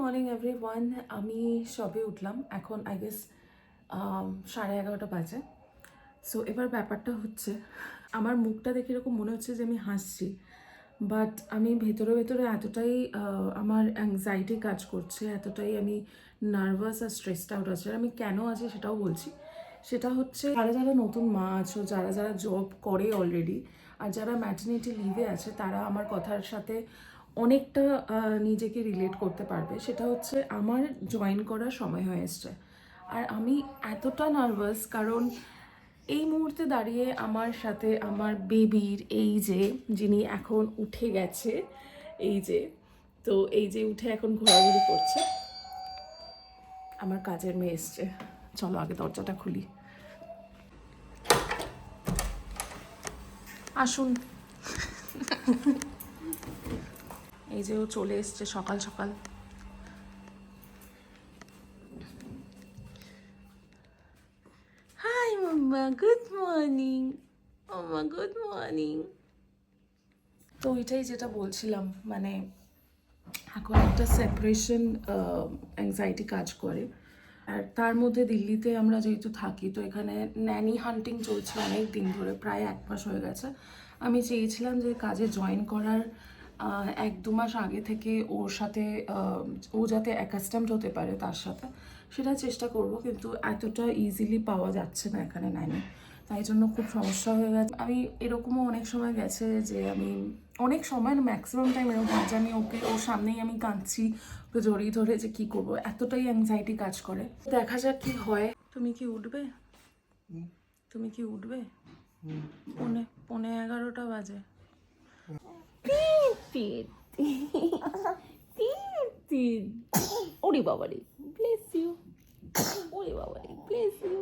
Morning every one আমি সবে উঠলাম। এখন আই গেস সাড়ে এগারোটা বাজে। সো এবার ব্যাপারটা হচ্ছে, আমার মুখটা দেখে এরকম মনে হচ্ছে যে আমি হাসছি। বাট আমি ভেতরে ভেতরে এতটাই আমার অ্যাংজাইটি কাজ করছে, এতটাই আমি নার্ভাস আর স্ট্রেসড আউট আছে। আমি কেন আছি সেটাও বলছি। সেটা হচ্ছে, যারা যারা নতুন মা আছো, যারা যারা জব করে অলরেডি আর যারা ম্যাটার্নিটি লিভে আছে, তারা আমার কথার সাথে অনেকটা নিজেকে রিলেট করতে পারবে। সেটা হচ্ছে আমার জয়েন করার সময় হয়ে এসছে। আর আমি এতটা নার্ভাস কারণ এই মুহূর্তে দাঁড়িয়ে আমার সাথে আমার বেবির এই যে, যিনি এখন উঠে গেছে, এই যে, তো এই যে উঠে এখন ঘোরাঘুরি করছে, আমার কাজের মেয়ে এসছে। চলো আগে দরজাটা খুলি। আসুন। এই যে ও চলে এসছে সকাল সকাল। Hi mamma good morning mamma good morning তো ওইটাই যেটা বলছিলাম মানে এখন একটা সেপারেশন অ্যাংজাইটি কাজ করে। আর তার মধ্যে দিল্লিতে আমরা যেহেতু থাকি, তো এখানে ন্যানি হান্টিং চলছে অনেক দিন ধরে, প্রায় এক মাস হয়ে গেছে। আমি চেয়েছিলাম যে কাজে জয়েন করার এক দু মাস আগে থেকে ওর সাথে ও যাতে অ্যাকাস্টামড হতে পারে তার সাথে সেটা চেষ্টা করব কিন্তু এতটা ইজিলি পাওয়া যাচ্ছে না এখানে ন্যানি তাই জন্য খুব সমস্যা হয়ে গেছে। আমি এরকমও অনেক সময় গেছে যে আমি অনেক সময় না ম্যাক্সিমাম টাইম এরকম যে আমি ওকে ওর সামনেই আমি কাঁদছি ওকে জড়িয়ে ধরে যে কি করব এতটাই অ্যাংজাইটি কাজ করে। দেখা যাক কি হয়। তুমি কি উঠবে? তুমি কি উঠবে? পনে পনে এগারোটা বাজে। ওরে বাবারে ব্লেস ইউ ওরে বাবারে ব্লেস ইউ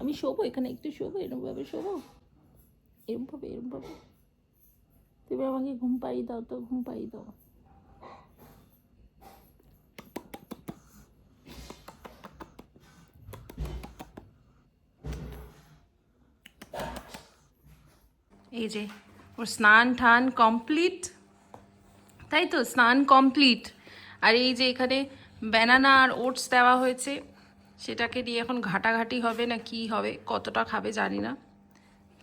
আমি শোবো, এখানে একটু শোবো এরকম ভাবে শোবো। এরকম ভাবে এরকম ভাবে তুমি আমাকে ঘুম পাড়িয়ে দাও তো, ঘুম পাড়িয়ে দাও। এই যে ওর স্নান টান কমপ্লিট তাই তো স্নান কমপ্লিট আর এই যে এখানে ব্যানানা আর ওটস দেওয়া হয়েছে সেটাকে দিয়ে এখন ঘাটাঘাটি হবে না কি হবে কতটা খাবে জানি না।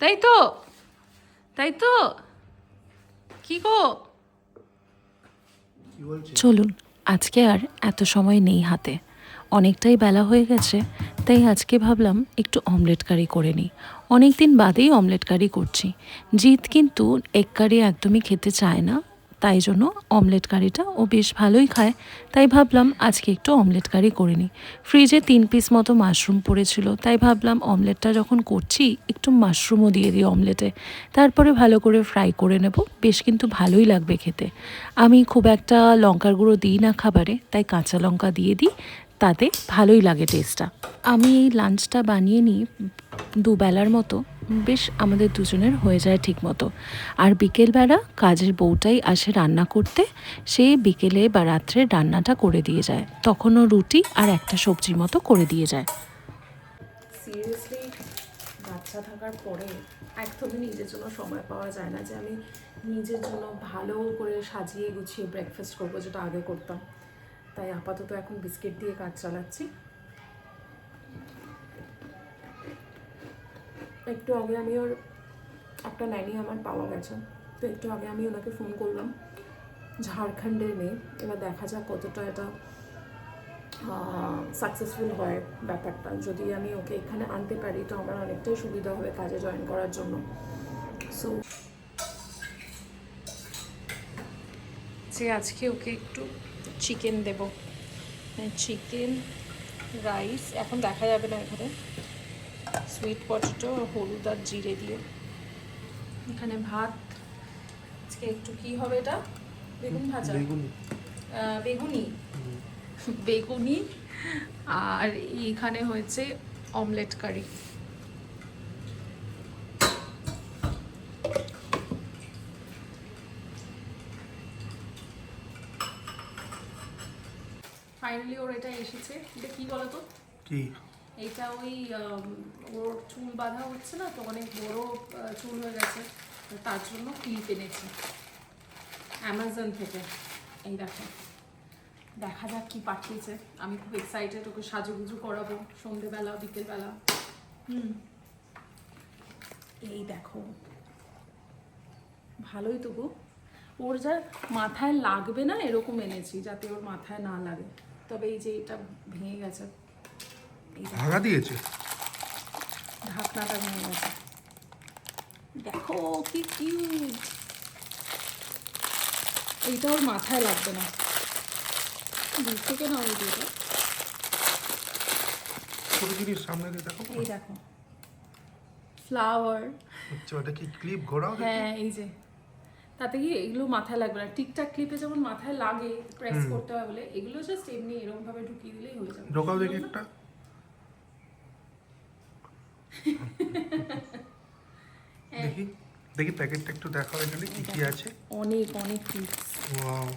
তাই তো তাই তো কি গো? চলুন আজকে আর এত সময় নেই হাতে। অনেকটাই বেলা হয়ে গেছে, তাই আজকে ভাবলাম একটু অমলেট কারি করে নিই। অনেক দিন বাদেই অমলেট কারি করছি। জিৎ কিন্তু এগ কারি একদমই খেতে চায় না, তাই জন্য অমলেট কারিটা ও বেশ ভালোই খায়, তাই ভাবলাম আজকে একটু অমলেট কারি করে নিই। ফ্রিজে তিন পিস মতো মাশরুম পড়েছিল, তাই ভাবলাম অমলেটটা যখন করছি একটু মাশরুমও দিয়ে দিই অমলেটে। তারপরে ভালো করে ফ্রাই করে নেব, বেশ কিন্তু ভালোই লাগবে খেতে। আমি খুব একটা লঙ্কার গুঁড়ো দিই না খাবারে, তাই কাঁচা লঙ্কা দিয়ে দিই তাতে ভালোই লাগে টেস্টটা আমি এই লাঞ্চটা বানিয়ে নিই দুবেলার মতো বেশ আমাদের দুজনের হয়ে যায় ঠিক মতো আর বিকেলবেলা কাজের বউটাই আসে রান্না করতে সে বিকেলে বা রাত্রে রান্নাটা করে দিয়ে যায়। তখনও রুটি আর একটা সবজি মতো করে দিয়ে যায়। সিরিয়াসলি বাচ্চা থাকার পরে একদমই নিজের জন্য সময় পাওয়া যায় না যে আমি নিজের জন্য ভালো করে সাজিয়ে গুছিয়ে ব্রেকফাস্ট করব যেটা আগে করতাম। তাই আপাতত এখন বিস্কিট দিয়ে কাজ চালাচ্ছি। একটু আগে আমি ওর একটা ন্যানি আমার পাওয়া গেছে, তো একটু আগে আমি ওনাকে ফোন করলাম, ঝাড়খণ্ডের মেয়ে। এবার দেখা যাক কতটা এটা সাকসেসফুল হয় ব্যাপারটা। যদি আমি ওকে এখানে আনতে পারি, তো আমার অনেকটাই সুবিধা হবে কাজে জয়েন করার জন্য। সো যে আজকে ওকে একটু চিকেন দেব। চিকেন রাইস এখন দেখা যাবে না এখানে। সুইট পটেটো হলুদ আর জিরে দিয়ে। এখানে ভাত আজকে একটু কি হবে এটা? বেগুন ভাজা? বেগুনি। বেগুনি? বেগুনি আর এখানে হয়েছে অমলেট কারি ফাইনালি ওর এটা এসেছে। এটা কি বলতো? কি? এটা ওই ওর চুল বাঁধা হচ্ছে না তো অনেক বড় চুল হয়ে গেছে। তার জন্য ক্লিপ এনেছি। অ্যামাজন থেকে। এই দেখো। দেখা যাক কি পাঠিয়েছে। আমি খুব এক্সাইটেড ওকে সাজুগুজু করাবো সন্ধেবেলা বিকেলবেলা। হুম। এই দেখো। ভালোই তবু ওর যা মাথায় লাগবে না এরকম এনেছি যাতে ওর মাথায় না লাগে। তবে এই যে এটা ভেঙে গেছে। ভাগা দিয়েছে? ঢাকনাটা ভেঙে গেছে। দেখো কি কিউট এইটা ওর মাথায় লাগবে না। দূর থেকে না ওই দিকে ছোট জিনিস সামনে দিয়ে দেখো এই দেখো। ফ্লাওয়ার আচ্ছা ওটা কি ক্লিপ ঘোরাও হ্যাঁ এই যে। তাতে কি এগুলো মাথায় লাগবে না। টিকটাক ক্লিপে যেমন মাথায় লাগে প্রেস করতে হয় বলে এগুলো জাস্ট এমনি এরকম ভাবে ঢুকিয়ে দিলেই হয়ে যাবে। ঢোকাও দেখি একটা। দেখি দেখি প্যাকেটটা একটু দেখাও এখানে কি কি আছে। অনেক অনেক ক্লিপস ওয়াও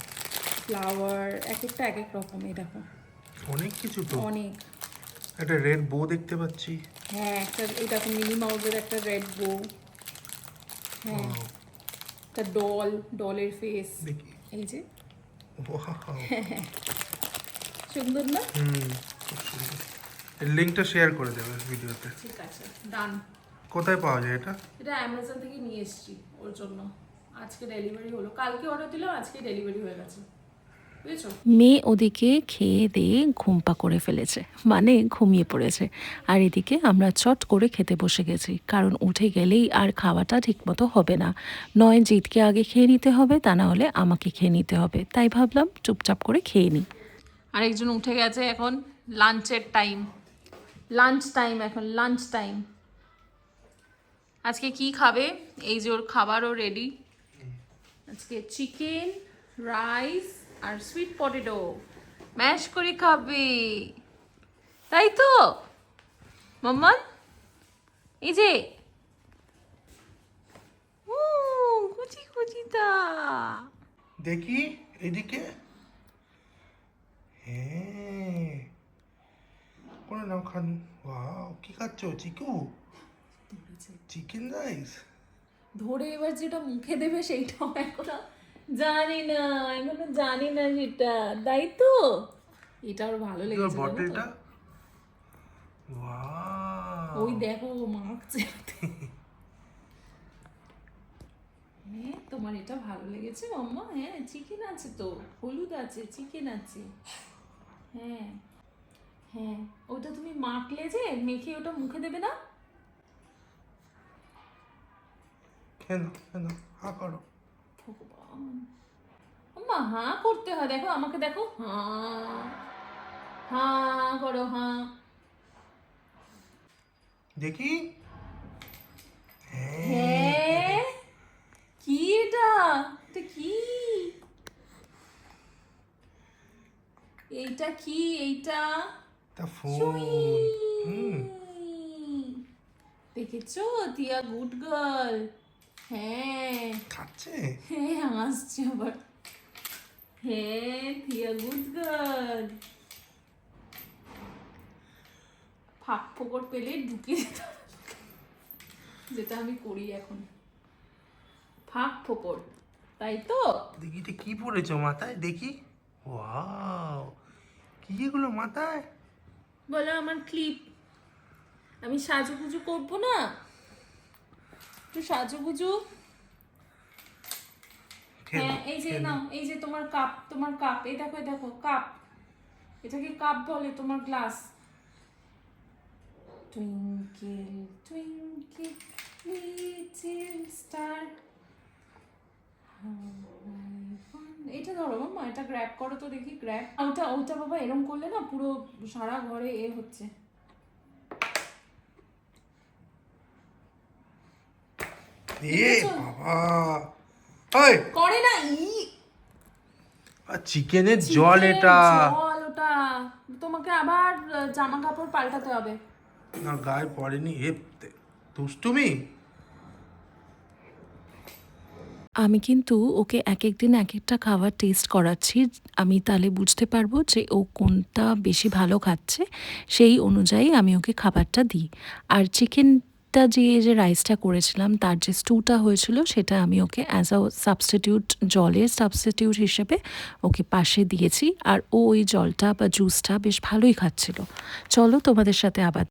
ফ্লাওয়ার এক একটা এক এক রকম এই দেখো। অনেক কিছু তো। অনেক। একটা রেড বো দেখতে পাচ্ছি। হ্যাঁ একটা দেখো মিনি মাউসের একটা রেড বো হ্যাঁ। একটা ডল ডলের ফেস এই যে। সুন্দর না? হুম খুব লিঙ্কটা শেয়ার করে দেবে ভিডিওতে ঠিক আছে ডান কোথায় পাওয়া যায় এটা? এটা অ্যামাজন থেকে নিয়ে এসেছি ওর জন্য। আজকে ডেলিভারি হলো। কালকে অর্ডার দিলাম আজকে ডেলিভারি হয়ে গেছে। মেয়ে ওদিকে খেয়ে দিয়ে ঘুমপা করে ফেলেছে মানে ঘুমিয়ে পড়েছে। আর এদিকে আমরা চট করে খেতে বসে গেছি কারণ উঠে গেলেই আর খাওয়াটা ঠিকমতো হবে না। নয় জিতকে আগে খেয়ে নিতে হবে তা না হলে আমাকে খেয়ে নিতে হবে। তাই ভাবলাম চুপচাপ করে খেয়ে নিই। আরেকজন উঠে গেছে এখন লাঞ্চের টাইম লাঞ্চ টাইম এখন লাঞ্চ টাইম আজকে কি খাবে? এই যে ওর খাবারও রেডি আজকে চিকেন রাইস আর সুইট পটেটো ম্যাশ করে খাবে। তাই তো? মাম্মা? এই যে। ও কুচি কুচিটা দেখি এদিকে। হ্যাঁ। কোনো নাম খান। ওয়াও কি খাচ্ছ চিকু? চিকেন রাইস ধরে এবার যেটা মুখে দেবে সেইটাও এখনও জানি না এখনও জানি না সেটা তাই তো? এটা ওর ভালো লেগেছে বটলটা ওই দেখো মাখছে হ্যাঁ তোমার এটা ভালো লেগেছে মাম্মা? হ্যাঁ চিকেন আছে তো। হলুদ আছে চিকেন আছে। হ্যাঁ হ্যাঁ। ওটা তুমি মাখলে যে মেখে ওটা মুখে দেবে না? কেন কেন হা করো। ভগবান। হাঁ করতে হয়। দেখো আমাকে দেখো হাঁ। হাঁ করো হাঁ। দেখি। কি এটা? এটা কি? এইটা কি? এইটা? দেখেছ? তিয়া গুড গার্ল। হ্যাঁ। খাচ্ছে হ্যাঁ হাসছে আবার হ্যাঁ থিয়া গুড গার্ল ফাঁক ফোকর পেলে ঢুকিয়ে দিত যেটা আমি করি এখন। ফাঁক ফোকর তাই তো? দেখি এটা কি পড়েছো মাথায়? দেখি। ওয়াও কি এগুলো মাথায়? বলো আমার ক্লিপ আমি সাজুগুজু করব না? একটু সাজুগুজু। হ্যাঁ এই যে নাও এই যে তোমার কাপ তোমার কাপ এই দেখো এই দেখো কাপ। এটাকে কাপ বলে তোমার glass. Twinkle twinkle little star এটা ধরো মাম্মা এটা গ্র্যাব করো তো দেখি গ্র্যাব ওটা ওটা বাবা এরম করলে না পুরো সারা ঘরে এ হচ্ছে। এ বাবা। ওই করে না ই। চিকেনের জল এটা। জল ওটা। তোমাকে আবার জামা কাপড় পাল্টাতে হবে। আর গায়ে পড়েনি এ দুষ্টুমি। আমি কিন্তু ওকে এক এক দিন এক একটা খাবার টেস্ট করাচ্ছি। আমি তাহলে বুঝতে পারব যে ও কোনটা বেশি ভালো খাচ্ছে। সেই অনুযায়ী আমি ওকে খাবারটা দিই। আর চিকেন জিতটা যে যে রাইসটা করেছিলাম, তার যে স্টুটা হয়েছিল, সেটা আমি ওকে অ্যাজ আ সাবস্টিটিউট জলের সাবস্টিটিউট হিসেবে ওকে পাশে দিয়েছি। আর ও ওই জলটা বা জুসটা বেশ ভালোই খাচ্ছিল। চলো তোমাদের সাথে আবার